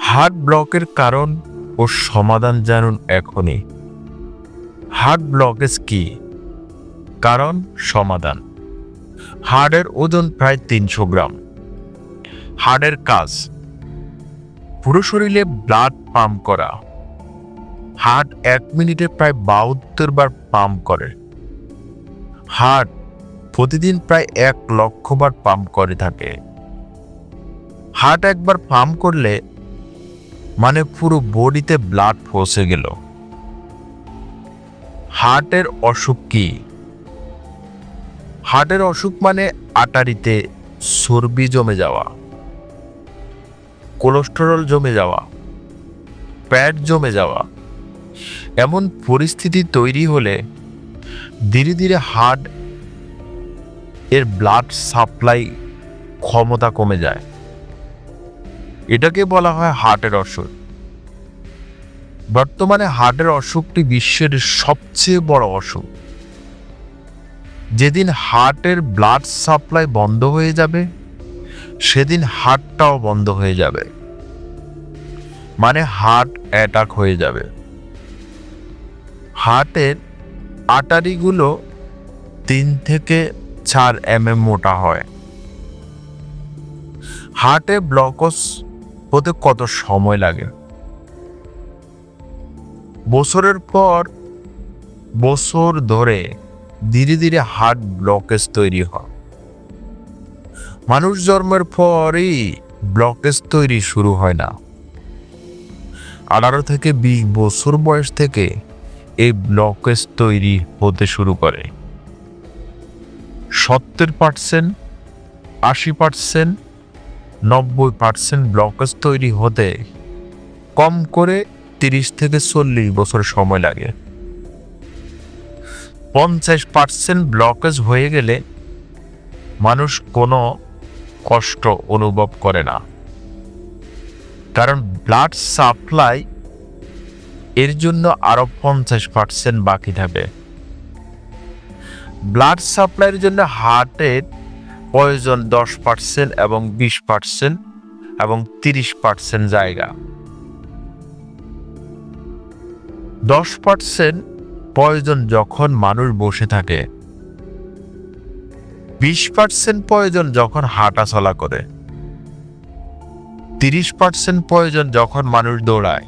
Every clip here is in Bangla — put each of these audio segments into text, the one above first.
হার্ট ব্লকের কারণ ও সমাধান জানুন এখনই। হার্ট ব্লকেজ কি? কারণ সমাধান। হার্টের ওজন প্রায় তিনশো গ্রাম। হার্টের কাজ। পুরো শরীরে ব্লাড পাম্প করা। হার্ট এক মিনিটে প্রায় বাহাত্তর বার পাম্প করে। হার্ট প্রতিদিন প্রায় এক লক্ষ বার পাম্প করে থাকে। হার্ট একবার পাম্প করলে মানে পুরো বডিতে ব্লাড পৌঁছে গেল। হার্টের অসুখ কি? হার্টের অসুখ মানে আটারিতে চর্বি জমে যাওয়া কোলেস্টেরল জমে যাওয়া প্যাট জমে যাওয়া। এমন পরিস্থিতি তৈরি হলে ধীরে ধীরে হার্ট এর ব্লাড সাপ্লাই ক্ষমতা কমে যায়। এটাকে বলা হয় হার্টের অসুখ। বর্তমানে হার্টের অসুখটি বিশ্বের সবচেয়ে বড় অসুখ। যেদিন হার্টের ব্লাড সাপ্লাই বন্ধ হয়ে যাবে, সেদিন হার্টটাও বন্ধ হয়ে যাবে। মানে হার্ট অ্যাটাক হয়ে যাবে। হার্টের আটারিগুলো তিন থেকে চার এম মোটা হয়। হার্টে ব্লকস হতে কত সময় লাগে। বছরের পর বছর ধরে ধীরে ধীরে হার্ট ব্লকেজ তৈরি হয়। মানুষ জন্মের পরই ব্লকেজ তৈরি শুরু হয় না। আঠারো থেকে বিশ বছর বয়স থেকে এই ব্লকেজ তৈরি হতে শুরু করে। সত্তর পার্সেন্ট আশি পার্সেন্ট নব্বই পার্সেন্ট ব্লকেজ তৈরি হতে কম করে তিরিশ থেকে চল্লিশ বছর সময় লাগে। পঞ্চাশ পার্সেন্ট ব্লকেজ হয়ে গেলে মানুষ কোনো কষ্ট অনুভব করে না। কারণ ব্লাড সাপ্লাই এর জন্য আরও পঞ্চাশ পার্সেন্ট বাকি থাকে। ব্লাড সাপ্লাইয়ের জন্য হার্টের প্রয়োজন দশ পার্সেন্ট এবং বিশ পার্সেন্ট এবং তিরিশ পার্সেন্ট জায়গা। দশ পার্সেন্ট প্রয়োজন যখন মানুষ বসে থাকে। বিশ পার্সেন্ট প্রয়োজন যখন হাঁটা চলা করে। তিরিশ পার্সেন্ট প্রয়োজন যখন মানুষ দৌড়ায়।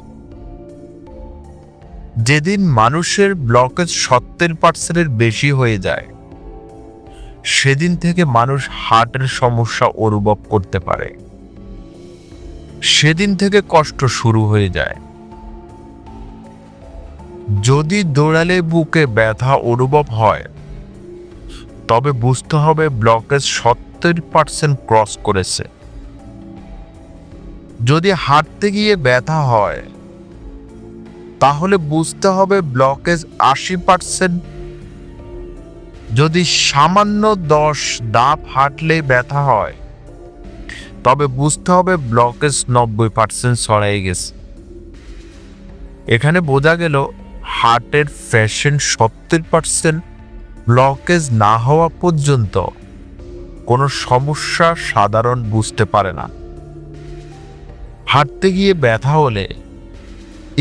যেদিন মানুষের ব্লকেজ সত্তর পার্সেন্টের বেশি হয়ে যায়। সেদিন থেকে মানুষ হার্টের সমস্যা অনুভব করতে পারে। সেদিন থেকে কষ্ট শুরু হয়ে যায়। যদি দৌড়ালে বুকে ব্যথা অনুভব হয়, তবে বুঝতে হবে ব্লকেজ সত্তর পার্সেন্ট ক্রস করেছে। যদি হাঁটতে গিয়ে ব্যথা হয়, তাহলে বুঝতে হবে ব্লকেজ আশি পার্সেন্ট যদি সামান্য দশ দাপ হাঁটলে ব্যথা হয়, তবে বুঝতে হবে ব্লকেজ নব্বই পার্সেন্ট ছড়াই গেছে। এখানে বোঝা গেল হার্টের ফ্যাশন সত্তর পার্সেন্ট ব্লকেজ না হওয়া পর্যন্ত কোনো সমস্যা সাধারণ বুঝতে পারে না। হাঁটতে গিয়ে ব্যথা হলে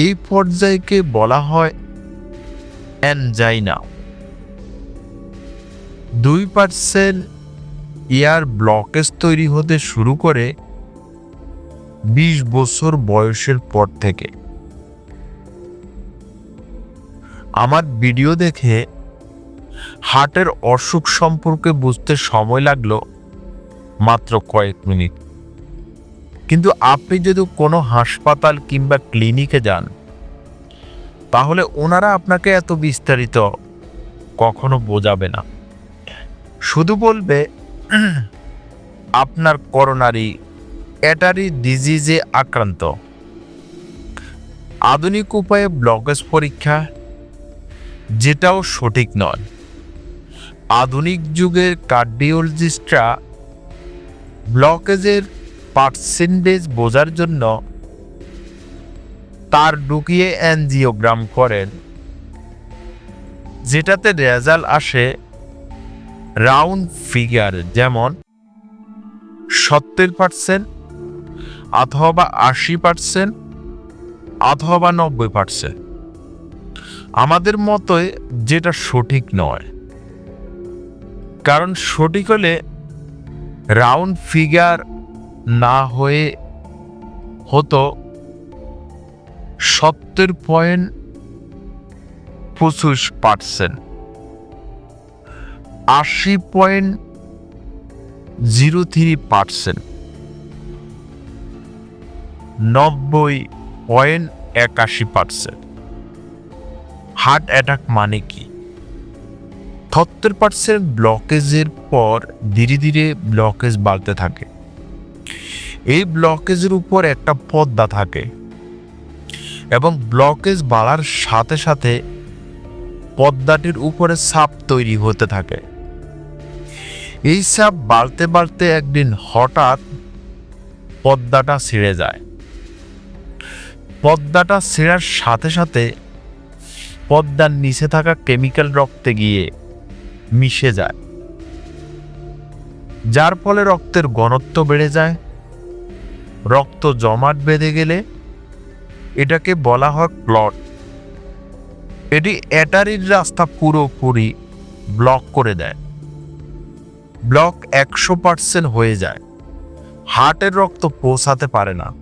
এই পর্যায়কে বলা হয় অ্যানজাইনা। দুই পার্সেন্ট এয়ার ব্লকেজ তৈরি হতে শুরু করে বিশ বছর বয়সের পর থেকে। আমার ভিডিও দেখে হার্টের অসুখ সম্পর্কে বুঝতে সময় লাগল মাত্র কয়েক মিনিট। কিন্তু আপনি যদি কোনো হাসপাতাল কিংবা ক্লিনিকে যান, তাহলে ওনারা আপনাকে এত বিস্তারিত কখনো বোঝাবে না। শুধু বলবে, আপনার করোনারি অ্যাটারি ডিজিজে আক্রান্ত। আধুনিক উপায়ে ব্লকেজ পরীক্ষা, যেটাও সঠিক নয়। আধুনিক যুগের কার্ডিওলজিস্টরা ব্লকেজের পার্সেন্টেজ বোঝার জন্য তার ঢুকিয়ে অ্যানজিওগ্রাম করেন, যেটাতে রেজাল্ট আসে রাউন্ড ফিগার যেমন সত্তর পার্সেন্ট অথবা আশি পার্সেন্ট অথবা নব্বই পার্সেন্ট আমাদের মতোই যেটা সঠিক নয়। কারণ সঠিক হলে রাউন্ড ফিগার না হয়ে হতো সত্তর পয়েন্ট পঁচিশ পার্সেন্ট আশি পয়েন্ট জিরো থ্রি পার্সেন্ট। নব্বই পয়েন্ট একাশি পার্সেন্ট। হার্ট অ্যাটাক মানে কি? সত্তর পার্সেন্ট ব্লকেজের পর ধীরে ধীরে ব্লকেজ বাড়তে থাকে। এই ব্লকেজের উপর একটা পর্দা থাকে এবং ব্লকেজ বাড়ার সাথে সাথে পর্দাটির উপরে সাপ তৈরি হতে থাকে। এই সাপ বাড়তে বাড়তে একদিন হঠাৎ পর্দাটা ছিঁড়ে যায়। পদ্মাটা ছেঁড়ার সাথে সাথে পদ্মার নিচে থাকা কেমিক্যাল রক্তে গিয়ে মিশে যায়। যার ফলে রক্তের ঘনত্ব বেড়ে যায়। রক্ত জমাট বেঁধে গেলে এটাকে বলা হয় ক্লট। এটি অ্যাটারির রাস্তা পুরোপুরি ব্লক করে দেয়। ব্লক একশো পার্সেন্ট হয়ে যায়। হার্টের রক্ত পৌঁছাতে পারে না।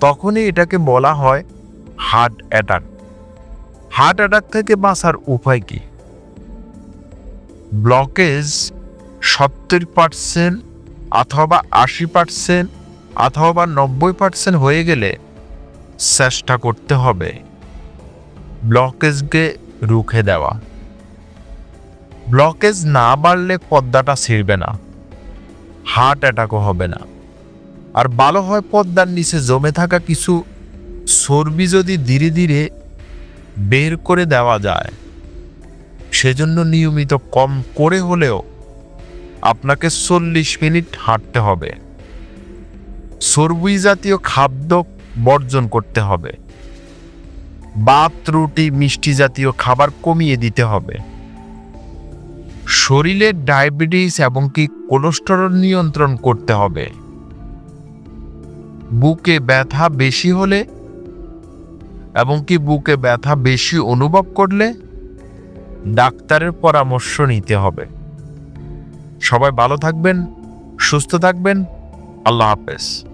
তখনই এটাকে বলা হয় হার্ট অ্যাটাক। হার্ট অ্যাটাক থেকে বাঁচার উপায় কি? ব্লকেজ সত্তর পার্সেন্ট অথবা আশি পার্সেন্ট অথবা নব্বই পার্সেন্ট হয়ে গেলে চেষ্টা করতে হবে। ব্লকেজকে রুখে দেওয়া। ব্লকেজ না বাড়লে পদ্মাটা ছিঁড়বে না, হার্ট অ্যাটাকও হবে না। আর ভালো হয় পদ্মার নিচে জমে থাকা কিছু চর্বি যদি ধীরে ধীরে বের করে দেওয়া যায়, সেজন্য নিয়মিত কম করে হলেও আপনাকে চল্লিশ মিনিট হাঁটতে হবে। চর্বি জাতীয় খাদ্য বর্জন করতে হবে। ভাত, রুটি, মিষ্টি জাতীয় খাবার কমিয়ে দিতে হবে। শরীরের ডায়াবেটিস এবং কি কোলেস্টেরল নিয়ন্ত্রণ করতে হবে। বুকে ব্যথা বেশি হলে এবং কি বুকে ব্যথা বেশি অনুভব করলে ডাক্তারের পরামর্শ নিতে হবে। সবাই ভালো থাকবেন, সুস্থ থাকবেন। আল্লাহ হাফেজ।